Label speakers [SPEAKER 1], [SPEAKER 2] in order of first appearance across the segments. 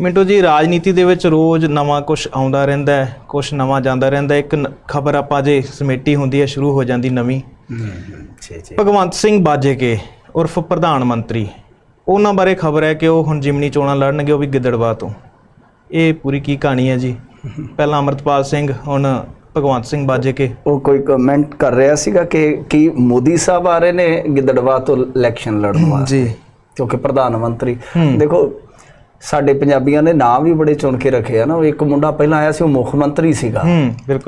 [SPEAKER 1] ਮਿੰਟੂ ਜੀ ਰਾਜਨੀਤੀ ਦੇ ਵਿੱਚ ਰੋਜ਼ ਨਵਾਂ ਕੁਝ ਆਉਂਦਾ ਰਹਿੰਦਾ ਹੈ ਕੁਝ ਨਵਾਂ ਜਾਂਦਾ ਰਹਿੰਦਾ। ਇੱਕ ਖਬਰ ਆਪਾਂ ਜੇ ਸਮੇਟੀ ਹੁੰਦੀ ਹੈ ਸ਼ੁਰੂ ਹੋ ਜਾਂਦੀ ਨਵੀਂ। ਭਗਵੰਤ ਸਿੰਘ ਬਾਜੇਕੇ ਉਰਫ ਪ੍ਰਧਾਨ ਮੰਤਰੀ। ਉਹਨਾਂ ਬਾਰੇ ਖਬਰ ਹੈ ਕਿ ਉਹ ਹੁਣ ਜਿਮਨੀ ਚੋਣਾਂ ਲੜਨਗੇ ਉਹ ਵੀ ਗਿੱਦੜਵਾ ਤੋਂ। ਇਹ ਪੂਰੀ ਕੀ ਕਹਾਣੀ ਹੈ ਜੀ? ਪਹਿਲਾਂ ਅਮਰਤਪਾਲ ਸਿੰਘ ਹੁਣ ਭਗਵੰਤ ਸਿੰਘ ਬਾਜੇਕੇ।
[SPEAKER 2] ਉਹ ਕੋਈ ਕਮੈਂਟ ਕਰ ਰਿਹਾ ਸੀਗਾ ਕਿ ਕੀ ਮੋਦੀ ਸਾਹਿਬ ਆ ਰਹੇ ਨੇ ਗਿੱਦੜਵਾ ਤੋਂ ਇਲੈਕਸ਼ਨ ਲੜਨ ਵਾਸਤੇ
[SPEAKER 1] ਜੀ।
[SPEAKER 2] ਕਿਉਂਕਿ ਪ੍ਰਧਾਨ ਮੰਤਰੀ। ਦੇਖੋ ਸਾਡੇ ਪੰਜਾਬੀਆਂ ਨੇ ਨਾਮ ਵੀ ਬੜੇ ਚੁਣ ਕੇ ਰੱਖੇ ਆ ਨਾ। ਉਹ ਇੱਕ ਮੁੰਡਾ ਪਹਿਲਾਂ ਆਇਆ ਸੀ ਉਹ ਮੁੱਖ ਮੰਤਰੀ ਸੀਗਾ।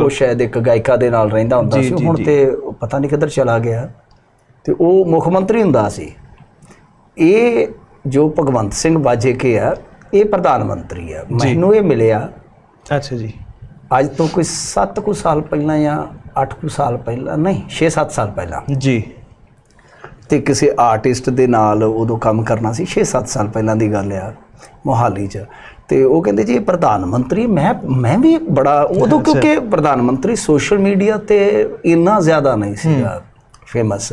[SPEAKER 2] ਉਹ ਸ਼ਾਇਦ ਇੱਕ ਗਾਇਕਾ ਦੇ ਨਾਲ ਰਹਿੰਦਾ ਹੁੰਦਾ ਸੀ। ਹੁਣ। ਤੇ ਪਤਾ ਨਹੀਂ ਕਿੱਧਰ ਚਲਾ ਗਿਆ। ਤੇ ਉਹ ਮੁੱਖ ਮੰਤਰੀ ਹੁੰਦਾ ਸੀ। ਇਹ ਜੋ ਭਗਵੰਤ ਸਿੰਘ ਬਾਜੇਕੇ ਆ ਇਹ ਪ੍ਰਧਾਨ ਮੰਤਰੀ ਆ। ਮੈਨੂੰ ਇਹ ਮਿਲਿਆ।
[SPEAKER 1] ਅੱਛਾ ਜੀ।
[SPEAKER 2] ਅੱਜ ਤੋਂ ਕੋਈ 7 ਕੁ ਸਾਲ ਪਹਿਲਾਂ ਜਾਂ 8 ਕੁ ਸਾਲ ਪਹਿਲਾਂ ਨਹੀਂ 6-7 ਸਾਲ ਪਹਿਲਾਂ।
[SPEAKER 1] ਜੀ।
[SPEAKER 2] ਤੇ ਕਿਸੇ ਆਰਟਿਸਟ ਦੇ ਨਾਲ ਉਦੋਂ ਕੰਮ ਕਰਨਾ ਸੀ। 6-7 ਸਾਲ ਪਹਿਲਾਂ ਦੀ ਗੱਲ ਆ। ਮੋਹਾਲੀ 'ਚ। ਤੇ ਉਹ ਕਹਿੰਦੇ ਜੀ ਪ੍ਰਧਾਨ ਮੰਤਰੀ ਮੈਂ ਮੈਂ ਵੀ ਬੜਾ ਉਦੋਂ ਕਿਉਂਕਿ ਪ੍ਰਧਾਨ ਮੰਤਰੀ ਸੋਸ਼ਲ ਮੀਡੀਆ ਤੇ ਇੰਨਾ ਜ਼ਿਆਦਾ ਨਹੀਂ ਸੀਗਾ ਫੇਮਸ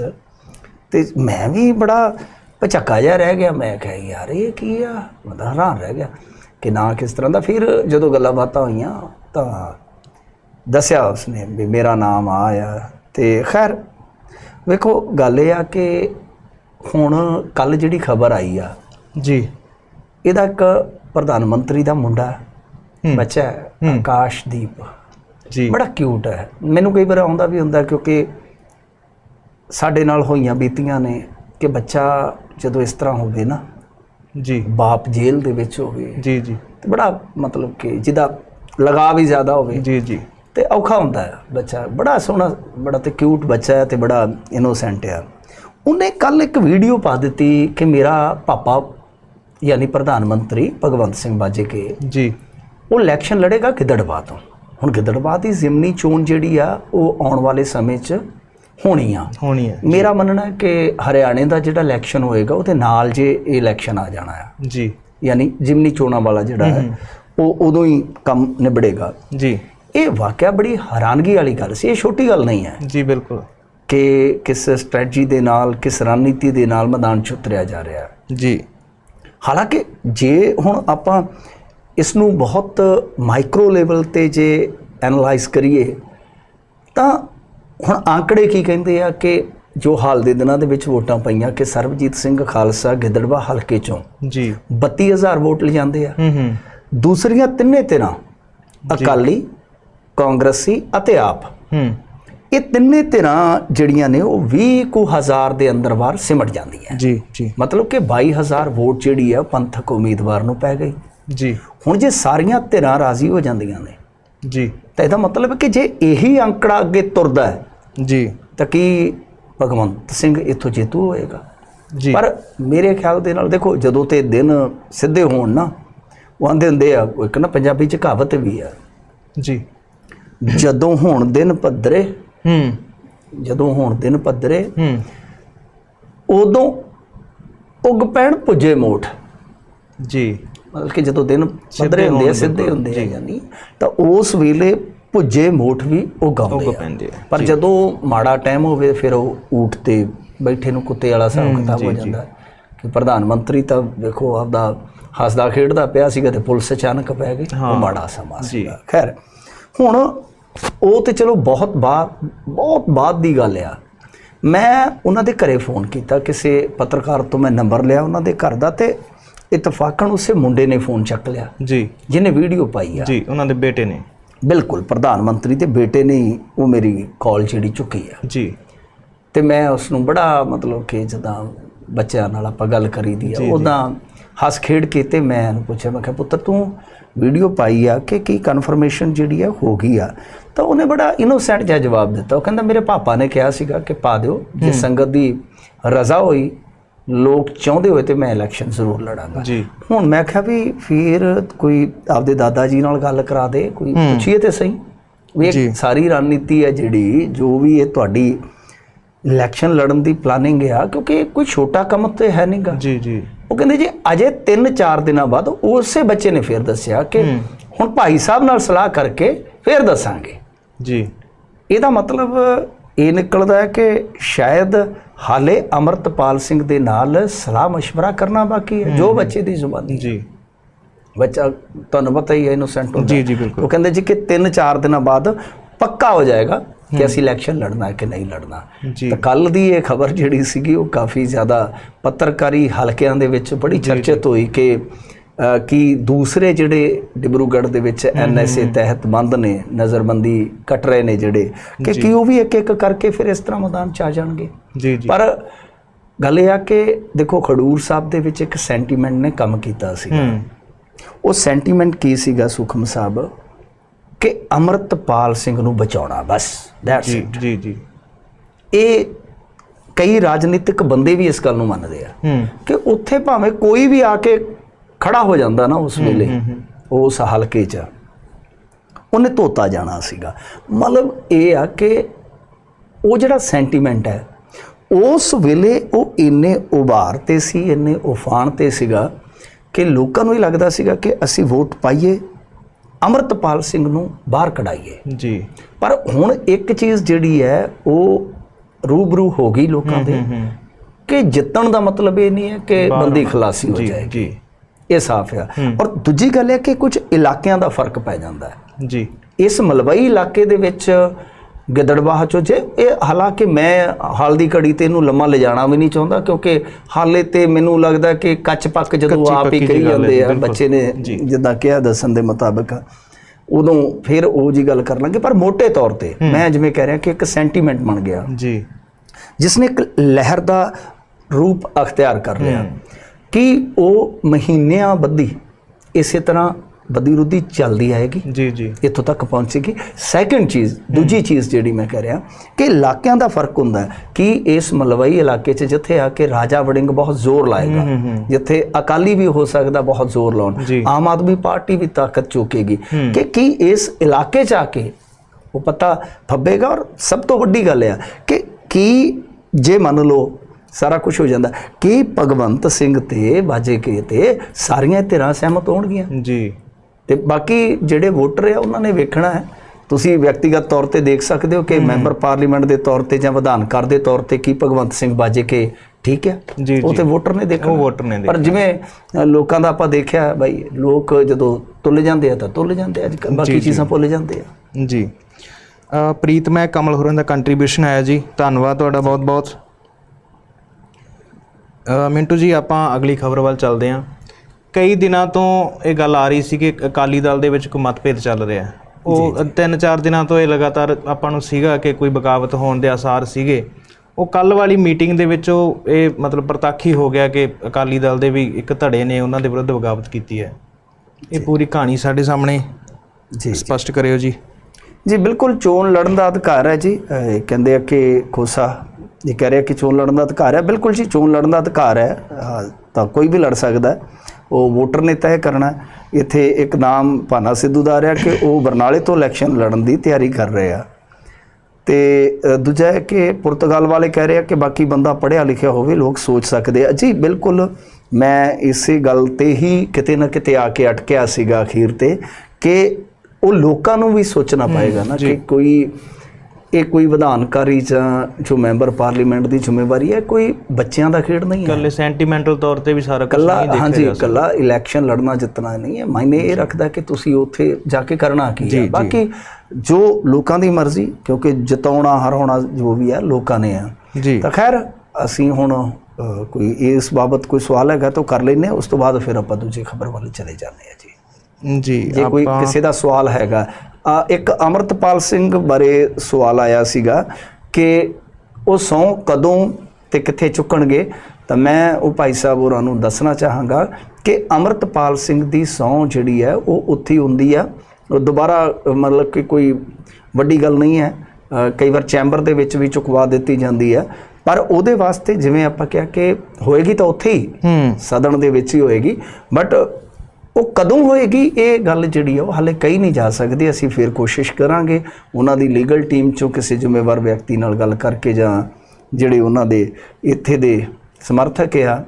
[SPEAKER 2] ਤੇ ਮੈਂ ਵੀ ਬੜਾ ਪਚੱਕਾ ਜਿਹਾ ਰਹਿ ਗਿਆ। ਮੈਂ ਕਿਹਾ ਯਾਰ ਇਹ ਕੀ ਆ? ਮਤਲਬ ਹੈਰਾਨ ਰਹਿ ਗਿਆ ਕਿ ਨਾ ਕਿਸ ਤਰ੍ਹਾਂ ਦਾ। ਫਿਰ ਜਦੋਂ ਗੱਲਾਂ ਬਾਤਾਂ ਹੋਈਆਂ ਤਾਂ ਦੱਸਿਆ ਉਸਨੇ ਵੀ ਮੇਰਾ ਨਾਮ ਆ ਆ। ਤੇ ਖੈਰ ਵੇਖੋ ਗੱਲ ਇਹ ਆ ਕਿ ਹੁਣ ਕੱਲ ਜਿਹੜੀ ਖਬਰ ਆਈ ਆ
[SPEAKER 1] ਜੀ।
[SPEAKER 2] ਇਹਦਾ ਇੱਕ ਪ੍ਰਧਾਨ ਮੰਤਰੀ ਦਾ ਮੁੰਡਾ। ਬੱਚਾ ਹੈ ਆਕਾਸ਼ਦੀਪ।
[SPEAKER 1] ਜੀ।
[SPEAKER 2] ਬੜਾ ਕਿਊਟ ਹੈ। ਮੈਨੂੰ ਕਈ ਵਾਰ ਆਉਂਦਾ ਵੀ ਹੁੰਦਾ ਕਿਉਂਕਿ ਸਾਡੇ ਨਾਲ ਹੋਈਆਂ ਬੀਤੀਆਂ ਨੇ ਕਿ ਬੱਚਾ ਜਦੋਂ ਇਸ ਤਰ੍ਹਾਂ ਹੋਵੇ ਨਾ
[SPEAKER 1] ਜੀ।
[SPEAKER 2] ਬਾਪ ਜੇਲ੍ਹ ਦੇ ਵਿੱਚ ਹੋਵੇ।
[SPEAKER 1] ਜੀ ਜੀ।
[SPEAKER 2] ਤੇ ਬੜਾ ਮਤਲਬ ਕਿ ਜਿਹਦਾ ਲਗਾਵ ਹੀ ਜ਼ਿਆਦਾ ਹੋਵੇ।
[SPEAKER 1] ਜੀ ਜੀ।
[SPEAKER 2] ਤੇ ਔਖਾ ਹੁੰਦਾ ਹੈ ਬੱਚਾ। ਬੜਾ ਸੋਹਣਾ ਬੜਾ ਤੇ ਕਿਊਟ ਬੱਚਾ ਹੈ ਤੇ ਬੜਾ ਇਨੋਸੈਂਟ ਹੈ ਉਹਨੇ ਕੱਲ ਇੱਕ ਵੀਡੀਓ ਪਾ ਦਿੱਤੀ ਕਿ ਮੇਰਾ ਪਾਪਾ ਯਾਨੀ ਪ੍ਰਧਾਨ ਮੰਤਰੀ ਭਗਵੰਤ ਸਿੰਘ ਬਾਜੇਕੇ
[SPEAKER 1] ਜੀ।
[SPEAKER 2] ਉਹ ਇਲੈਕਸ਼ਨ ਲੜੇਗਾ ਗਿੱਦੜਬਾਹ ਤੋਂ। ਹੁਣ ਗਿੱਦੜਬਾਹ ਦੀ ਜ਼ਿਮਨੀ ਚੋਣ ਜਿਹੜੀ ਆ ਉਹ ਆਉਣ ਵਾਲੇ ਸਮੇਂ 'ਚ ਹੋਣੀ ਆ।
[SPEAKER 1] ਹੋਣੀ ਹੈ
[SPEAKER 2] ਮੇਰਾ ਮੰਨਣਾ ਹੈ ਕਿ ਹਰਿਆਣੇ ਦਾ ਜਿਹੜਾ ਇਲੈਕਸ਼ਨ ਹੋਏਗਾ ਉਹਦੇ ਨਾਲ ਜੇ ਇਹ ਇਲੈਕਸ਼ਨ ਆ ਜਾਣਾ ਆ।
[SPEAKER 1] ਜੀ।
[SPEAKER 2] ਯਾਨੀ ਜ਼ਿਮਨੀ ਚੋਣਾਂ ਵਾਲਾ ਜਿਹੜਾ ਹੈ ਉਹ ਉਦੋਂ ਹੀ ਕੰਮ ਨਿਬੜੇਗਾ।
[SPEAKER 1] ਜੀ।
[SPEAKER 2] ਇਹ ਵਾਕਿਆ ਬੜੀ ਹੈਰਾਨਗੀ ਵਾਲੀ ਗੱਲ ਸੀ ਇਹ ਛੋਟੀ ਗੱਲ ਨਹੀਂ ਹੈ।
[SPEAKER 1] ਜੀ ਬਿਲਕੁਲ।
[SPEAKER 2] ਕਿ ਕਿਸ ਸਟ੍ਰੈਟਜੀ ਦੇ ਨਾਲ ਕਿਸ ਰਣਨੀਤੀ ਦੇ ਨਾਲ ਮੈਦਾਨ 'ਚ ਉਤਰਿਆ ਜਾ ਰਿਹਾ ਹੈ।
[SPEAKER 1] ਜੀ।
[SPEAKER 2] ਹਾਲਾਂਕਿ ਜੇ ਹੁਣ ਆਪਾਂ ਇਸ ਨੂੰ ਬਹੁਤ ਮਾਈਕਰੋ ਲੈਵਲ ਤੇ ਜੇ ਐਨਲਾਈਜ਼ ਕਰੀਏ ਤਾਂ ਹੁਣ ਆંકੜੇ ਕੀ ਕਹਿੰਦੇ ਆ ਕਿ ਜੋ ਹਾਲ ਦੇ ਦਿਨਾਂ ਦੇ ਵਿੱਚ ਵੋਟਾਂ ਪਈਆਂ ਕਿ ਸਰਬਜੀਤ ਸਿੰਘ ਖਾਲਸਾ ਗਿੱਦੜਵਾ ਹਲਕੇ ਚੋਂ
[SPEAKER 1] ਜੀ।
[SPEAKER 2] 32000 ਵੋਟ ਲਿਜਾਂਦੇ ਆ।
[SPEAKER 1] ਹੂੰ ਹੂੰ।
[SPEAKER 2] ਦੂਸਰੀਆਂ ਤਿੰਨੇ ਧਿਰਾਂ ਅਕਾਲੀ ਕਾਂਗਰਸੀ ਅਤੇ ਆਪ।
[SPEAKER 1] ਹੂੰ।
[SPEAKER 2] ਇਹ ਤਿੰਨੇ ਧਿਰਾਂ ਜਿਹੜੀਆਂ ਨੇ ਉਹ 20 ਕੁ ਹਜ਼ਾਰ ਦੇ ਅੰਦਰ ਬਾਹਰ ਸਿਮਟ ਜਾਂਦੀਆਂ
[SPEAKER 1] ਜੀ ਜੀ।
[SPEAKER 2] ਮਤਲਬ ਕਿ 22000 ਵੋਟ ਜਿਹੜੀ ਆ ਪੰਥਕ ਉਮੀਦਵਾਰ ਨੂੰ ਪੈ ਗਈ।
[SPEAKER 1] ਜੀ।
[SPEAKER 2] ਹੁਣ ਜੇ ਸਾਰੀਆਂ ਧਿਰਾਂ ਰਾਜ਼ੀ ਹੋ ਜਾਂਦੀਆਂ ਨੇ
[SPEAKER 1] ਜੀ।
[SPEAKER 2] ਤਾਂ ਇਹਦਾ ਮਤਲਬ ਹੈ ਕਿ ਜੇ ਇਹੀ ਅੰਕੜਾ ਅੱਗੇ ਤੁਰਦਾ ਹੈ
[SPEAKER 1] ਜੀ।
[SPEAKER 2] ਤਾਂ ਕੀ ਭਗਵੰਤ ਸਿੰਘ ਇੱਥੋਂ ਜੇਤੂ ਹੋਏਗਾ?
[SPEAKER 1] ਜੀ।
[SPEAKER 2] ਪਰ ਮੇਰੇ ਖਿਆਲ ਦੇ ਨਾਲ ਦੇਖੋ ਜਦੋਂ ਤੇ ਦਿਨ ਸਿੱਧੇ ਹੋਣ ਨਾ ਉਹ ਆਂਦੇ ਹੁੰਦੇ ਆ ਇੱਕ ਨਾ ਪੰਜਾਬੀ ਚ ਕਹਾਵਤ ਵੀ ਆ।
[SPEAKER 1] ਜੀ।
[SPEAKER 2] ਜਦੋਂ ਹੋਣ ਦਿਨ ਭੱਦਰੇ
[SPEAKER 1] ਹੂੰ।
[SPEAKER 2] ਜਦੋਂ ਹੋਣ ਦਿਨ ਭੱਦਰੇ
[SPEAKER 1] ਹੂੰ।
[SPEAKER 2] ਉਦੋਂ ਉਗ ਪੈਣ ਪੁੱਜੇ ਮੋਠ।
[SPEAKER 1] ਜੀ।
[SPEAKER 2] ਮਤਲਬ ਕਿ ਜਦੋਂ ਦਿਨ ਪੱਧਰੇ ਹੁੰਦੇ ਆ ਸਿੱਧੇ ਹੁੰਦੇ ਆ ਯਾਨੀ ਤਾਂ ਉਸ ਵੇਲੇ ਭੁੱਜੇ ਮੋਠ ਵੀ ਉਗਾਉਂਦੇ
[SPEAKER 1] ਉਹ
[SPEAKER 2] ਆ।
[SPEAKER 1] ਪੈਂਦੇ ਆ।
[SPEAKER 2] ਪਰ ਜਦੋਂ ਮਾੜਾ ਟਾਈਮ ਹੋਵੇ ਫਿਰ ਉਹ ਊਠ ਤੇ ਬੈਠੇ ਨੂੰ ਕੁੱਤੇ ਵਾਲਾ ਹਿਸਾਬ ਕਿਤਾਬ ਹੋ ਜਾਂਦਾ। ਕਿ ਪ੍ਰਧਾਨ ਮੰਤਰੀ ਤਾਂ ਵੇਖੋ ਆਪਦਾ ਹੱਸਦਾ ਖੇਡਦਾ ਪਿਆ ਸੀਗਾ ਤੇ ਪੁਲਿਸ ਅਚਾਨਕ ਪੈ ਗਈ ਉਹ ਮਾੜਾ ਸਮਾਂ ਸੀਗਾ। ਖੈਰ ਹੁਣ ਉਹ ਤੇ ਚਲੋ ਬਹੁਤ ਬਾਅਦ ਬਹੁਤ ਬਾਅਦ ਦੀ ਗੱਲ ਆ। ਮੈਂ ਉਹਨਾਂ ਦੇ ਘਰੇ ਫੋਨ ਕੀਤਾ ਕਿਸੇ ਪੱਤਰਕਾਰ ਤੋਂ ਮੈਂ ਨੰਬਰ ਲਿਆ ਉਹਨਾਂ ਦੇ ਘਰ ਦਾ ਤੇ ਇਤਫਾਕਨ ਉਸੇ ਮੁੰਡੇ ਨੇ ਫੋਨ ਚੱਕ ਲਿਆ।
[SPEAKER 1] ਜੀ।
[SPEAKER 2] ਜਿਹਨੇ ਵੀਡੀਓ ਪਾਈ ਆ।
[SPEAKER 1] ਜੀ ਉਹਨਾਂ ਦੇ ਬੇਟੇ ਨੇ।
[SPEAKER 2] ਬਿਲਕੁਲ ਪ੍ਰਧਾਨ ਮੰਤਰੀ ਦੇ ਬੇਟੇ ਨੇ ਹੀ ਉਹ ਮੇਰੀ ਕਾਲ ਜਿਹੜੀ ਚੁੱਕੀ ਆ।
[SPEAKER 1] ਜੀ।
[SPEAKER 2] ਤੇ ਮੈਂ ਉਸ ਨੂੰ ਬੜਾ ਮਤਲਬ ਕਿ ਜਦਾਂ ਬੱਚਿਆਂ ਨਾਲ ਆਪਾਂ ਗੱਲ ਕਰੀਦੀ ਆ ਉਦਾਂ ਹੱਸ ਖੇਡ ਕੇ ਤੇ ਮੈਂ ਉਹਨੂੰ ਪੁੱਛਿਆ ਮੈਂ ਕਿਹਾ ਪੁੱਤਰ ਤੂੰ ਵੀਡੀਓ ਪਾਈ ਆ ਕਿ ਕੀ ਕਨਫਰਮੇਸ਼ਨ ਜਿਹੜੀ ਆ ਹੋ ਗਈ ਆ? ਤਾਂ ਉਹਨੇ ਬੜਾ ਇਨੋਸੈਂਟ ਜਿਹਾ ਜਵਾਬ ਦਿੱਤਾ। ਉਹ ਕਹਿੰਦਾ ਮੇਰੇ ਪਾਪਾ ਨੇ ਕਿਹਾ ਸੀਗਾ ਕਿ ਪਾ ਦਿਓ ਜੇ ਸੰਗਤ ਦੀ ਰਜ਼ਾ ਹੋਈ ਲੋਕ ਚਾਹੁੰਦੇ ਹੋਏ ਤੇ ਮੈਂ ਇਲੈਕਸ਼ਨ ਜ਼ਰੂਰ ਲੜਾਂਗਾ।
[SPEAKER 1] ਜੀ।
[SPEAKER 2] ਹੁਣ ਮੈਂ ਕਿਹਾ ਵੀ ਫਿਰ ਕੋਈ ਆਪਦੇ ਦਾਦਾ ਜੀ ਨਾਲ ਗੱਲ ਕਰਾ ਦੇ ਕੋਈ ਪੁੱਛੀਏ ਤੇ ਸਹੀ। ਵੀ ਇਹ ਸਾਰੀ ਰਣਨੀਤੀ ਹੈ ਜਿਹੜੀ ਜੋ ਵੀ ਇਹ ਤੁਹਾਡੀ ਇਲੈਕਸ਼ਨ ਲੜਨ ਦੀ ਪਲਾਨਿੰਗ ਆ ਕਿਉਂਕਿ ਇਹ ਕੋਈ ਛੋਟਾ ਕੰਮ ਤੇ ਹੈ ਨਹੀਂਗਾ
[SPEAKER 1] ਜੀ ਜੀ।
[SPEAKER 2] ਉਹ ਕਹਿੰਦੇ ਜੀ ਅਜੇ 3-4 ਦਿਨਾਂ ਬਾਅਦ ਉਸੇ ਬੱਚੇ ਨੇ ਫੇਰ ਦੱਸਿਆ ਕਿ ਹੁਣ ਭਾਈ ਸਾਹਿਬ ਨਾਲ ਸਲਾਹ ਕਰਕੇ ਫੇਰ ਦੱਸਾਂਗੇ।
[SPEAKER 1] ਜੀ।
[SPEAKER 2] ਇਹਦਾ ਮਤਲਬ ਇਹ ਨਿਕਲਦਾ ਹੈ ਕਿ ਸ਼ਾਇਦ ਹਾਲੇ ਅਮਰਤਪਾਲ ਸਿੰਘ ਦੇ ਨਾਲ ਸਲਾਹ ਮਸ਼ਵਰਾ ਕਰਨਾ ਬਾਕੀ ਹੈ ਜੋ ਬੱਚੇ ਦੀ ਜ਼ੁਬਾਨੀ
[SPEAKER 1] ਜੀ।
[SPEAKER 2] ਬੱਚਾ ਤੁਹਾਨੂੰ ਪਤਾ ਹੀ ਹੈ ਇਹਨੂੰ ਹੁੰਦਾ
[SPEAKER 1] ਜੀ ਜੀ ਬਿਲਕੁਲ।
[SPEAKER 2] ਉਹ ਕਹਿੰਦੇ ਜੀ ਕਿ 3-4 ਦਿਨਾਂ ਬਾਅਦ ਪੱਕਾ ਹੋ ਜਾਏਗਾ। ਕਿ ਅਸੀਂ ਇਲੈਕਸ਼ਨ ਲੜਨਾ ਹੈ ਕਿ ਨਹੀਂ ਲੜਨਾ। ਤਾਂ ਕੱਲ ਦੀ ਇਹ ਖਬਰ ਜਿਹੜੀ ਸੀਗੀ ਉਹ ਕਾਫੀ ਜ਼ਿਆਦਾ ਪੱਤਰਕਾਰੀ ਹਲਕਿਆਂ ਦੇ ਵਿੱਚ ਬੜੀ ਚਰਚਿਤ ਹੋਈ ਕਿ ਕਿ ਦੂਸਰੇ ਜਿਹੜੇ ਡਿਬਰੂਗੜ੍ਹ ਦੇ ਵਿੱਚ ਐਨਐਸਏ ਤਹਿਤ ਬੰਦ ਨੇ ਨਜ਼ਰਬੰਦੀ ਕੱਟ ਰਹੇ ਨੇ ਜਿਹੜੇ ਕਿ ਕੀ ਉਹ ਵੀ ਇੱਕ ਇੱਕ ਕਰਕੇ ਫਿਰ ਇਸ ਤਰ੍ਹਾਂ ਮੈਦਾਨ ਚ ਆ ਜਾਣਗੇ?
[SPEAKER 1] ਜੀ ਜੀ।
[SPEAKER 2] ਪਰ ਗੱਲ ਇਹ ਆ ਕਿ ਦੇਖੋ ਖਡੂਰ ਸਾਹਿਬ ਦੇ ਵਿੱਚ ਇੱਕ ਸੈਂਟੀਮੈਂਟ ਨੇ ਕੰਮ ਕੀਤਾ ਸੀ ਉਹ ਸੈਂਟੀਮੈਂਟ ਕੀ ਸੀਗਾ ਸੁਖਮ ਸਾਹਿਬ? ਕਿ ਅਮਰਤਪਾਲ ਸਿੰਘ ਨੂੰ ਬਚਾਉਣਾ ਬਸ ਦੈਟਸ
[SPEAKER 1] ਜੀ ਜੀ ਜੀ।
[SPEAKER 2] ਇਹ ਕਈ ਰਾਜਨੀਤਿਕ ਬੰਦੇ ਵੀ ਇਸ ਗੱਲ ਨੂੰ ਮੰਨਦੇ ਆ ਕਿ ਉੱਥੇ ਭਾਵੇਂ ਕੋਈ ਵੀ ਆ ਕੇ ਖੜਾ ਹੋ ਜਾਂਦਾ ਨਾ ਉਸ ਵੇਲੇ ਉਸ ਹਲਕੇ 'ਚ ਉਹਨੇ ਧੋਤਾ ਜਾਣਾ ਸੀਗਾ। ਮਤਲਬ ਇਹ ਆ ਕਿ ਉਹ ਜਿਹੜਾ ਸੈਂਟੀਮੈਂਟ ਹੈ ਉਸ ਵੇਲੇ ਉਹ ਇੰਨੇ ਉਭਾਰ ਤੇ ਸੀ ਇੰਨੇ ਉਫਾਨ ਤੇ ਸੀਗਾ ਕਿ ਲੋਕਾਂ ਨੂੰ ਹੀ ਲੱਗਦਾ ਸੀਗਾ ਕਿ ਅਸੀਂ ਵੋਟ ਪਾਈਏ ਅਮਰਤਪਾਲ ਸਿੰਘ ਨੂੰ ਬਾਹਰ ਕਢਾਈਏ।
[SPEAKER 1] ਜੀ।
[SPEAKER 2] ਪਰ ਹੁਣ ਇੱਕ ਚੀਜ਼ ਜਿਹੜੀ ਹੈ ਉਹ ਰੂਬਰੂ ਹੋ ਗਈ ਲੋਕਾਂ ਦੇ। ਕਿ ਜਿੱਤਣ ਦਾ ਮਤਲਬ ਇਹ ਨਹੀਂ ਹੈ ਕਿ ਬੰਦੀ ਖਲਾਸੀ ਹੋ ਜਾਏਗੀ।
[SPEAKER 1] ਜੀ।
[SPEAKER 2] ਇਹ ਸਾਫ਼ ਆ ਔਰ ਦੂਜੀ ਗੱਲ ਹੈ ਕਿ ਕੁਝ ਇਲਾਕਿਆਂ ਦਾ ਫ਼ਰਕ ਪੈ ਜਾਂਦਾ ਹੈ।
[SPEAKER 1] ਜੀ।
[SPEAKER 2] ਇਸ ਮਲਵਈ ਇਲਾਕੇ ਦੇ ਵਿੱਚ ਗਿੱਦੜਬਾਹ ਚੋਂ ਜੇ ਇਹ ਹਾਲਾਂਕਿ ਮੈਂ ਹਾਲ ਦੀ ਘੜੀ ਤੇ ਇਹਨੂੰ ਲੰਮਾ ਲਿਜਾਣਾ ਵੀ ਨਹੀਂ ਚਾਹੁੰਦਾ ਕਿਉਂਕਿ ਹਾਲੇ ਤੇ ਮੈਨੂੰ ਲੱਗਦਾ ਕਿ ਕੱਚ ਪੱਕ ਜਦੋਂ ਆਪ ਹੀ ਕਹੀ ਜਾਂਦੇ ਆ। ਬੱਚੇ ਨੇ ਜਿੱਦਾਂ ਕਿਹਾ ਦੱਸਣ ਦੇ ਮੁਤਾਬਕ ਉਦੋਂ ਫਿਰ ਉਹ ਜੀ ਗੱਲ ਕਰ ਲਾਂਗੇ ਪਰ ਮੋٹے ਤੌਰ ਤੇ ਮੈਂ ਜਿਵੇਂ ਕਹਿ ਰਿਹਾ ਕਿ ਇੱਕ ਸੈਂਟੀਮੈਂਟ ਬਣ ਗਿਆ।
[SPEAKER 1] ਜੀ।
[SPEAKER 2] ਜਿਸ ਨੇ ਇੱਕ ਲਹਿਰ ਦਾ ਰੂਪ ਅਖਤਿਆਰ ਕਰ ਲਿਆ ਕਿ ਉਹ ਮਹੀਨਿਆਂ ਬੱਧੀ ਇਸੇ ਤਰ੍ਹਾਂ ਬੱਦੀ ਰੁੱਦੀ ਚੱਲਦੀ ਆਏਗੀ।
[SPEAKER 1] ਜੀ ਜੀ।
[SPEAKER 2] ਇੱਥੋਂ ਤੱਕ ਪਹੁੰਚੇਗੀ। ਸੈਕੰਡ ਚੀਜ਼ ਦੂਜੀ ਚੀਜ਼ ਜਿਹੜੀ ਮੈਂ ਕਹਿ ਰਿਹਾ ਕਿ ਇਲਾਕਿਆਂ ਦਾ ਫ਼ਰਕ ਹੁੰਦਾ ਕਿ ਇਸ ਮਲਵਈ ਇਲਾਕੇ 'ਚ ਜਿੱਥੇ ਆ ਕੇ ਰਾਜਾ ਵੜਿੰਗ ਬਹੁਤ ਜ਼ੋਰ ਲਾਏਗਾ ਜਿੱਥੇ ਅਕਾਲੀ ਵੀ ਹੋ ਸਕਦਾ ਬਹੁਤ ਜ਼ੋਰ ਲਾਉਣ। ਆਮ ਆਦਮੀ ਪਾਰਟੀ ਵੀ ਤਾਕਤ ਚੁੱਕੇਗੀ। ਕਿ ਕੀ ਇਸ ਇਲਾਕੇ 'ਚ ਆ ਕੇ ਉਹ ਪਤਾ ਫੱਬੇਗਾ ਔਰ ਸਭ ਤੋਂ ਵੱਡੀ ਗੱਲ ਆ ਕਿ ਕੀ ਜੇ ਮੰਨ ਲਓ ਸਾਰਾ ਕੁਝ ਹੋ ਜਾਂਦਾ ਕਿ ਭਗਵੰਤ ਸਿੰਘ ਤੇ ਬਾਜੇ ਕੇ ਤੇ ਸਾਰੀਆਂ ਧਿਰਾਂ ਸਹਿਮਤ ਹੋਣਗੀਆਂ?
[SPEAKER 1] ਜੀ।
[SPEAKER 2] ਤੇ ਬਾਕੀ ਜਿਹੜੇ ਵੋਟਰ ਆ ਉਹਨਾਂ ਨੇ ਵੇਖਣਾ ਹੈ। ਤੁਸੀਂ ਵਿਅਕਤੀਗਤ ਤੌਰ ਤੇ ਦੇਖ ਸਕਦੇ ਹੋ ਕਿ ਮੈਂਬਰ ਪਾਰਲੀਮੈਂਟ ਦੇ ਤੌਰ ਤੇ ਜਾਂ ਵਿਧਾਨਕਾਰ ਦੇ ਤੌਰ ਤੇ ਕੀ ਭਗਵੰਤ ਸਿੰਘ ਬਾਜੇ ਕੇ ਠੀਕ ਹੈ?
[SPEAKER 1] ਜੀ
[SPEAKER 2] ਉਹ ਤੇ ਵੋਟਰ ਨੇ ਦੇਖਣਾ।
[SPEAKER 1] ਉਹ ਵੋਟਰ ਨੇ
[SPEAKER 2] ਪਰ ਜਿਵੇਂ ਲੋਕਾਂ ਦਾ ਆਪਾਂ ਦੇਖਿਆ ਬਾਈ ਲੋਕ ਜਦੋਂ ਤੁੱਲ ਜਾਂਦੇ ਆ ਤਾਂ ਤੁੱਲ ਜਾਂਦੇ ਆ ਅੱਜ ਬਾਕੀ ਚੀਜ਼ਾਂ ਭੁੱਲ ਜਾਂਦੇ ਆ।
[SPEAKER 1] ਜੀ। ਪ੍ਰੀਤ ਮੈਂ ਕਮਲ ਹੋਰਾਂ ਦਾ ਕੰਟਰੀਬਿਊਸ਼ਨ ਆਇਆ ਜੀ। ਧੰਨਵਾਦ ਤੁਹਾਡਾ ਬਹੁਤ ਬਹੁਤ ਮਿੰਟੂ ਜੀ ਆਪਾਂ ਅਗਲੀ ਖਬਰ ਵੱਲ ਚੱਲਦੇ ਹਾਂ ਕਈ ਦਿਨਾਂ ਤੋਂ ਇਹ ਗੱਲ ਆ ਰਹੀ ਸੀ ਕਿ ਅਕਾਲੀ ਦਲ ਦੇ ਵਿੱਚ ਕੋਈ ਮਤਭੇਦ ਚੱਲ ਰਿਹਾ ਹੈ। ਉਹ ਤਿੰਨ ਚਾਰ ਦਿਨਾਂ ਤੋਂ ਇਹ ਲਗਾਤਾਰ ਆਪਾਂ ਨੂੰ ਸੀਗਾ ਕਿ ਕੋਈ ਬਗਾਵਤ ਹੋਣ ਦੇ ਆਸਾਰ ਸੀਗੇ। ਉਹ ਕੱਲ ਵਾਲੀ ਮੀਟਿੰਗ ਦੇ ਵਿੱਚ ਉਹ ਇਹ ਮਤਲਬ ਪ੍ਰਤੱਖ ਹੀ ਗਿਆ ਕਿ ਅਕਾਲੀ ਦਲ ਦੇ ਵੀ ਇੱਕ ਧੜੇ ਨੇ ਉਹਨਾਂ ਦੇ ਵਿਰੁੱਧ ਬਗਾਵਤ ਕੀਤੀ ਹੈ। ਇਹ ਪੂਰੀ ਕਹਾਣੀ ਸਾਡੇ ਸਾਹਮਣੇ।
[SPEAKER 2] ਜੀ
[SPEAKER 1] ਸਪਸ਼ਟ ਕਰਿਓ ਜੀ।
[SPEAKER 2] ਜੀ ਬਿਲਕੁਲ ਚੋਣ ਲੜਨ ਦਾ ਅਧਿਕਾਰ ਹੈ ਜੀ। ਅਹ ਕਹਿੰਦੇ ਆ ਕਿ ਖੋਸਾ ਇਹ ਕਹਿ ਰਿਹਾ ਕਿ ਚੋਣ ਲੜਨ ਦਾ ਅਧਿਕਾਰ ਹੈ। ਬਿਲਕੁਲ ਜੀ ਚੋਣ ਲੜਨ ਦਾ ਅਧਿਕਾਰ ਹੈ। ਤਾਂ ਕੋਈ ਵੀ ਲੜ ਸਕਦਾ ਹੈ। ਉਹ ਵੋਟਰ ਨੇ ਤੈਅ ਕਰਨਾ। ਇੱਥੇ ਇੱਕ ਨਾਮ ਭਾਨਾ ਸਿੱਧੂ ਦਾ ਆ ਰਿਹਾ ਕਿ ਉਹ ਬਰਨਾਲੇ ਤੋਂ ਇਲੈਕਸ਼ਨ ਲੜਨ ਦੀ ਤਿਆਰੀ ਕਰ ਰਹੇ ਆ। ਤੇ ਦੂਜਾ ਹੈ ਕਿ ਪੁਰਤਗਾਲ ਵਾਲੇ ਕਹਿ ਰਹੇ ਆ ਕਿ ਬਾਕੀ ਬੰਦਾ ਪੜ੍ਹਿਆ ਲਿਖਿਆ ਹੋਵੇ ਲੋਕ ਸੋਚ ਸਕਦੇ ਆ। ਜੀ ਬਿਲਕੁਲ। ਮੈਂ ਇਸੇ ਗੱਲ ਤੇ ਹੀ ਕਿਤੇ ਨਾ ਕਿਤੇ ਆ ਕੇ ਅਟਕਿਆ ਸੀਗਾ ਅਖੀਰ ਤੇ ਕਿ ਉਹ ਲੋਕਾਂ ਨੂੰ ਵੀ ਸੋਚਣਾ ਪਏਗਾ ਨਾ ਕਿ ਕੋਈ ਇਹ ਕੋਈ ਵਿਧਾਨਕਾਰੀ ਜਾਂ ਜੋ ਮੈਂਬਰ ਪਾਰਲੀਮੈਂਟ ਦੀ ਜ਼ਿੰਮੇਵਾਰੀ ਹੈ ਕੋਈ ਬੱਚਿਆਂ ਦਾ ਖੇਡ ਨਹੀਂ ਹੈ?
[SPEAKER 1] ਕੱਲੇ ਸੈਂਟੀਮੈਂਟਲ ਤੌਰ ਤੇ ਵੀ ਸਾਰਾ ਕੁਝ ਨਹੀਂ ਦੇਖਿਆ
[SPEAKER 2] ਹਾਂਜੀ ਕੱਲਾ ਇਲੈਕਸ਼ਨ ਲੜਨਾ ਜਿੱਤਣਾ ਨਹੀਂ ਹੈ। ਮਾਇਨੇ ਇਹ ਰੱਖਦਾ ਕਿ ਤੁਸੀਂ ਉੱਥੇ ਜਾ ਕੇ ਕਰਨਾ ਕੀ ਹੈ। ਬਾਕੀ ਜੋ ਲੋਕਾਂ ਦੀ ਮਰਜ਼ੀ ਕਿਉਂਕਿ ਜਿਤਾਉਣਾ ਹਰਾਉਣਾ ਜੋ ਵੀ ਹੈ ਲੋਕਾਂ ਨੇ ਆ
[SPEAKER 1] ਜੀ।
[SPEAKER 2] ਤਾਂ ਖੈਰ ਅਸੀਂ ਹੁਣ ਕੋਈ ਇਸ ਬਾਬਤ ਕੋਈ ਸਵਾਲ ਹੈਗਾ ਤਾਂ ਉਹ ਕਰ ਲੈਨੇ ਉਸ ਤੋਂ ਬਾਅਦ ਫਿਰ ਆਪਾਂ ਦੂਜੀ ਖਬਰ ਵੱਲ ਚਲੇ ਜਾਂਦੇ ਆ ਜੀ।
[SPEAKER 1] ਜੀ
[SPEAKER 2] ਜੇ ਕੋਈ ਕਿਸੇ ਦਾ ਸਵਾਲ ਹੈਗਾ ਇੱਕ ਅਮਰਤਪਾਲ ਸਿੰਘ ਬਾਰੇ ਸਵਾਲ ਆਇਆ ਸੀਗਾ ਕਿ ਉਹ ਸਹੁੰ ਕਦੋਂ ਤੇ ਕਿੱਥੇ ਚੁੱਕਣਗੇ? ਤਾਂ ਮੈਂ ਉਹ ਭਾਈ ਸਾਹਿਬ ਹੋਰਾਂ ਨੂੰ ਦੱਸਣਾ ਚਾਹਾਂਗਾ ਕਿ ਅਮਰਤਪਾਲ ਸਿੰਘ ਦੀ ਸਹੁੰ ਜਿਹੜੀ ਹੈ ਉਹ ਉੱਥੇ ਹੁੰਦੀ ਆ। ਉਹ ਦੁਬਾਰਾ ਮਤਲਬ ਕਿ ਕੋਈ ਵੱਡੀ ਗੱਲ ਨਹੀਂ ਹੈ। ਕਈ ਵਾਰ ਚੈਂਬਰ ਦੇ ਵਿੱਚ ਵੀ ਚੁਕਵਾ ਦਿੱਤੀ ਜਾਂਦੀ ਹੈ ਪਰ ਉਹਦੇ ਵਾਸਤੇ ਜਿਵੇਂ ਆਪਾਂ ਕਿਹਾ ਕਿ ਹੋਏਗੀ ਤਾਂ ਉੱਥੇ
[SPEAKER 1] ਹੂੰ।
[SPEAKER 2] ਸਦਨ ਦੇ ਵਿੱਚ ਹੀ ਹੋਏਗੀ। ਬਟ ਉਹ ਕਦੋਂ ਹੋਏਗੀ ਇਹ ਗੱਲ ਜਿਹੜੀ ਆ, ਉਹ ਹਾਲੇ ਕਹੀ ਨਹੀਂ ਜਾ ਸਕਦੀ। ਅਸੀਂ ਫਿਰ ਕੋਸ਼ਿਸ਼ ਕਰਾਂਗੇ ਉਹਨਾਂ ਦੀ ਲੀਗਲ ਟੀਮ ਚੋਂ ਕਿਸੇ ਜ਼ਿੰਮੇਵਾਰ ਵਿਅਕਤੀ ਨਾਲ ਗੱਲ ਕਰਕੇ ਜਾਂ ਜਿਹੜੇ ਉਹਨਾਂ ਦੇ ਇੱਥੇ ਦੇ ਸਮਰਥਕ ਆ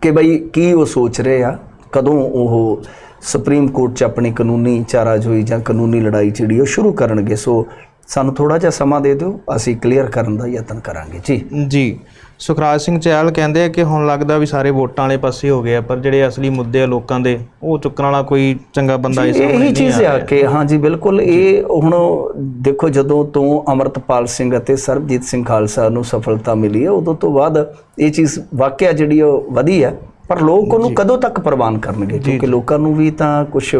[SPEAKER 2] ਕਿ ਬਈ ਕੀ ਉਹ ਸੋਚ ਰਹੇ ਆ, ਕਦੋਂ ਉਹ ਸੁਪਰੀਮ ਕੋਰਟ 'ਚ ਆਪਣੀ ਕਾਨੂੰਨੀ ਚਾਰਾਜੋਈ ਜਾਂ ਕਾਨੂੰਨੀ ਲੜਾਈ ਜਿਹੜੀ ਉਹ ਸ਼ੁਰੂ ਕਰਨਗੇ। ਸੋ ਸਾਨੂੰ ਥੋੜਾ ਜਿਹਾ ਸਮਾਂ ਦੇ ਦਿਓ ਅਸੀਂ ਕਲੀਅਰ ਕਰਨ ਦਾ ਯਤਨ ਕਰਾਂਗੇ। ਜੀ।
[SPEAKER 1] ਜੀ। ਸੁਖਰਾਜ ਸਿੰਘ ਚਹਿਲ ਕਹਿੰਦੇ ਆ ਕਿ ਹੁਣ ਲੱਗਦਾ ਵੀ ਸਾਰੇ ਵੋਟਾਂ ਵਾਲੇ ਪਾਸੇ ਹੋ ਗਏ ਆ ਪਰ ਜਿਹੜੇ ਅਸਲੀ ਮੁੱਦੇ ਆ ਲੋਕਾਂ ਦੇ ਉਹ ਚੁੱਕਣ ਵਾਲਾ ਕੋਈ ਚੰਗਾ ਬੰਦਾ ਇਸ ਸਾਹਮਣੇ
[SPEAKER 2] ਇਹੀ
[SPEAKER 1] ਨਹੀਂ
[SPEAKER 2] ਚੀਜ਼
[SPEAKER 1] ਆ
[SPEAKER 2] ਆ ਕਿ ਹਾਂਜੀ ਬਿਲਕੁਲ ਇਹ ਹੁਣ ਦੇਖੋ ਜਦੋਂ ਤੋਂ ਅਮਰਤਪਾਲ ਸਿੰਘ ਅਤੇ ਸਰਬਜੀਤ ਸਿੰਘ ਖਾਲਸਾ ਨੂੰ ਸਫਲਤਾ ਮਿਲੀ ਹੈ ਉਦੋਂ ਤੋਂ ਬਾਅਦ ਇਹ ਚੀਜ਼ ਵਾਕਿਆ ਜਿਹੜੀ ਉਹ ਵਧੀ ਹੈ ਪਰ ਲੋਕ ਉਹਨੂੰ ਕਦੋਂ ਤੱਕ ਪ੍ਰਵਾਨ ਕਰਨਗੇ? ਕਿਉਂਕਿ ਲੋਕਾਂ ਨੂੰ ਵੀ ਤਾਂ ਕੁਝ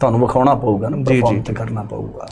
[SPEAKER 2] ਤੁਹਾਨੂੰ ਵਿਖਾਉਣਾ ਪਊਗਾ ਨਾ ਪਰਫਾਰਮ ਤੇ ਕਰਨਾ ਪਊਗਾ।